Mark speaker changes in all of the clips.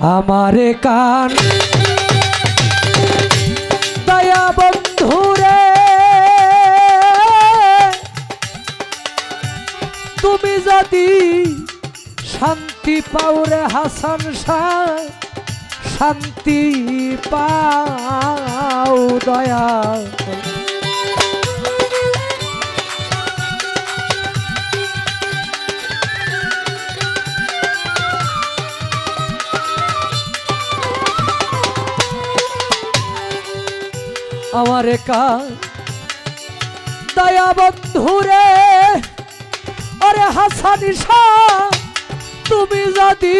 Speaker 1: আমারে কান। দয়া বন্ধুরে তুমি যদি শান্তি পাওরে হাসান শাহ শান্তি পাও দয়া। আমার একা দয়া বন্ধুরে আরে হাসানি তুমি যদি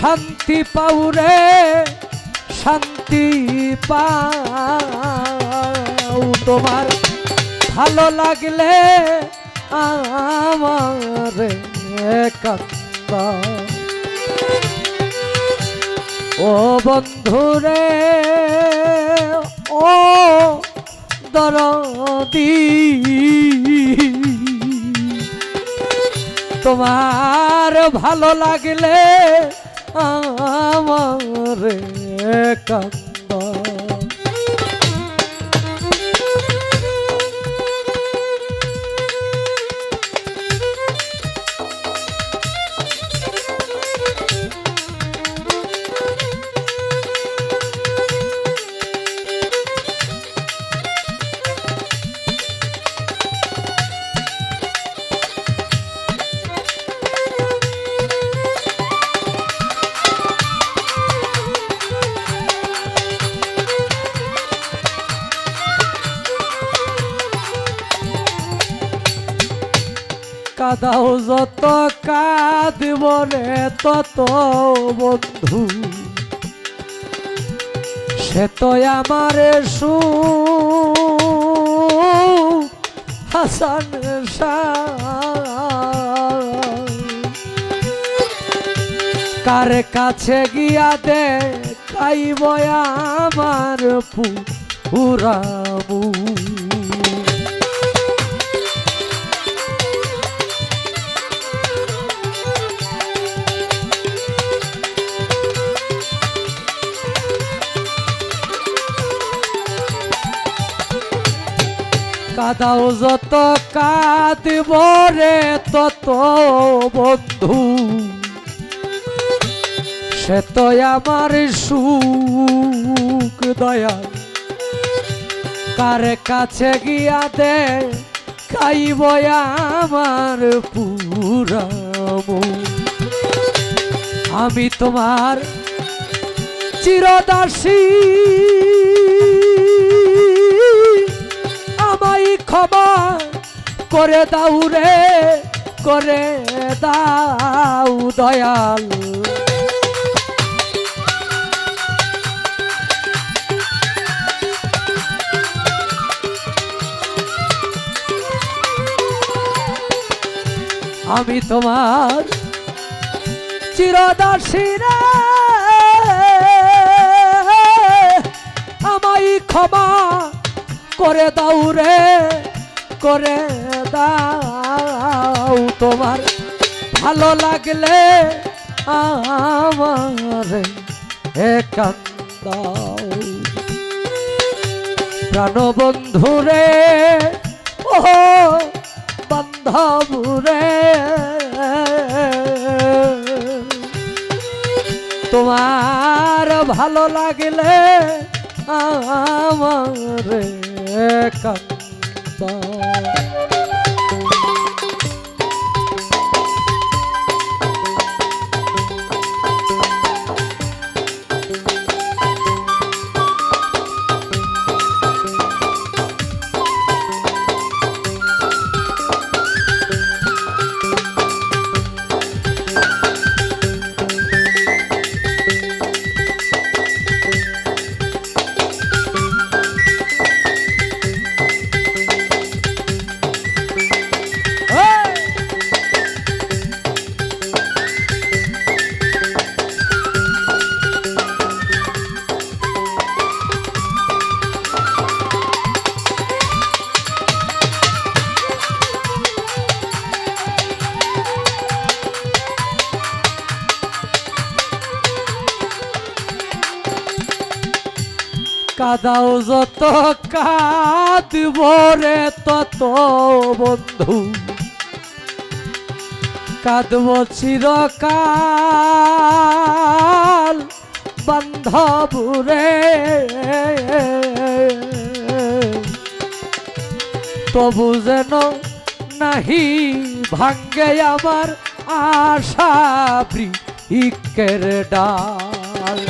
Speaker 1: শান্তি পাও রে, শান্তি পাও। তোমার ভালো লাগলে আমার কান্দা ও বন্ধুরে ও দরদি। তোমার ভালো লাগলে আমার কান্দ কাদাও যত কাঁদব রে তত বন্ধু সে তো আমার সু হাসান। কার কাছে গিয়া দে খাইব আমার পুরামু কাদাও যত কাঁদব রে তত বন্ধু। সে তো আমার সুখ দয়া কার কাছে গিয়া দে খাইব আমার পুরাম আমি তোমার চিরদাসী ক্ষমা করে দাও রে, করে দাও দয়াল। আমি তোমার চিরদাসী রে, আমায় ক্ষমা করে দাও রে। করে দাও তোমার। ভালো লাগলে আমার একান্দাও প্রাণবন্ধুরে ও বান্ধবুরে তোমার ভালো লাগলে আমার কান্দ কাদাও যত কাঁদব রে তত বন্ধু। কাঁদব চিরকাল বান্ধব রে। তবু যেন নাহি ভাঙ্গে আমার আশা বৃক্ষের ডাল।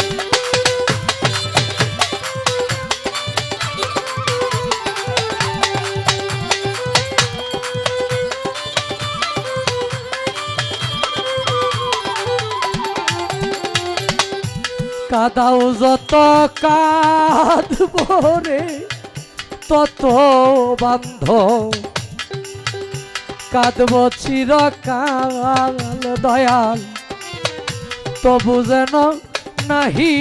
Speaker 1: কাদাও যত কাঁদব রে, তত বান্ধ কাঁদব চিরকাল দয়াল, তবু যেন নাহি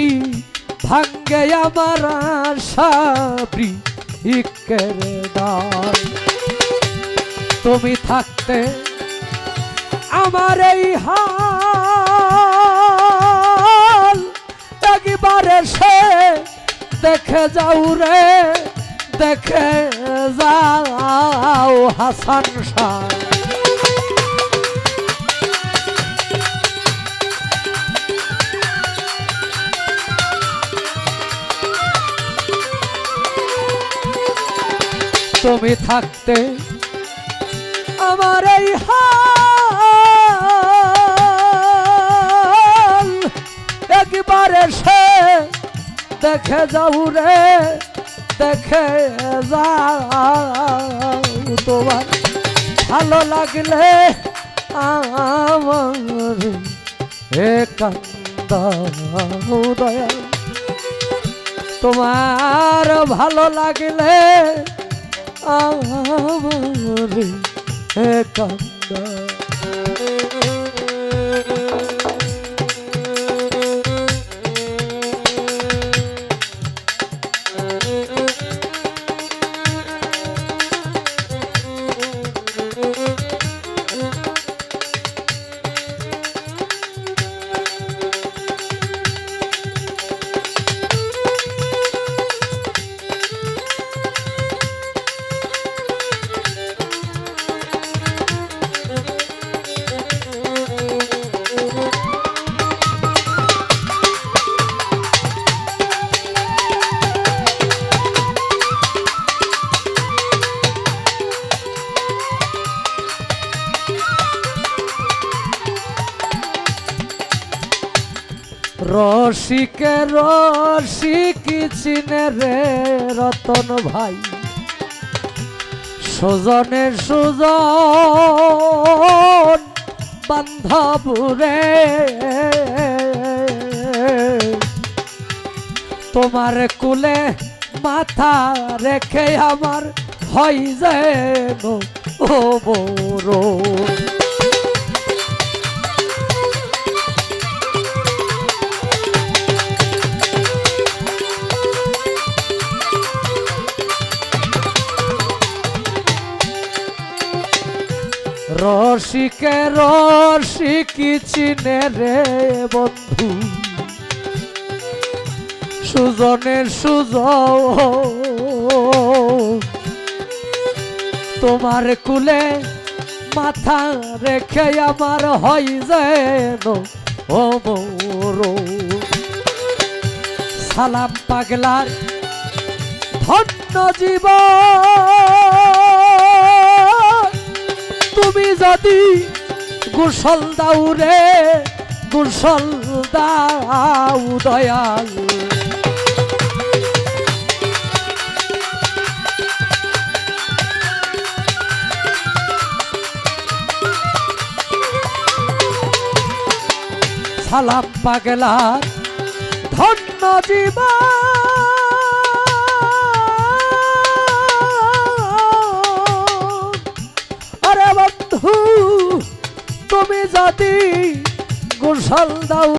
Speaker 1: ভাঙ্গে আমার সাবরি ইকের ডাল। তুমি থাকতে আমার এই হাল একবারে সে দেখে যাও রে দেখে যাও হাসান শাহ। তুমি থাকতে আমার এই হাল দেখে যাও রে, দেখে যাও তোমার। ভালো লাগলে আমার এ দয়া তোমার ভালো লাগলে আমার এ রসিকে, রসিক চিনে রে রতন ভাই। সুজনে সুজন বান্ধব রে তোমার কুলে মাথা রেখে আমার হয় যেন ও বড় রসিকে রসিকি চিনে রে বন্ধু? সুজনের সুজ তোমার কুলে মাথা রেখে আমার হয় যেন ও সালাম পাগলার ধন্য জীবন। যদি গোসল দাও রে গোসল দাও দয়াল। সালাম পাগলার ধন্য জীবন। আরে বন্ধু তুমি যদি গোসল দাও